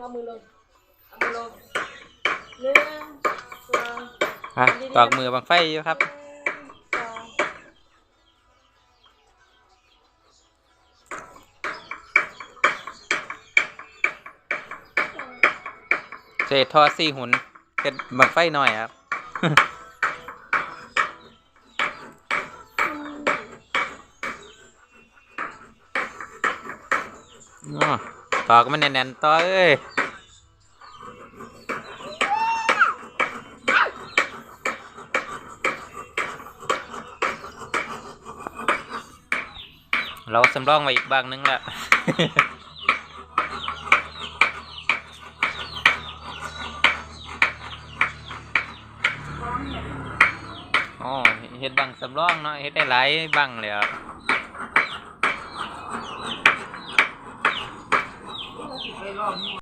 เอามือลงเอามือลงหนึ่งสองอะตอกมือบังไฟอยู่ครับ สองเศษทอสี่หุ่นเป็นบังไฟหน่อยครับอ้อ ตอกมันแน่นๆต่อเอ้ยเราสำรองไว้อีกบางนึงละอ๋อเฮ็ดบังสำรองเนาะเฮ็ดได้หลายบังเลยครับ 可以了。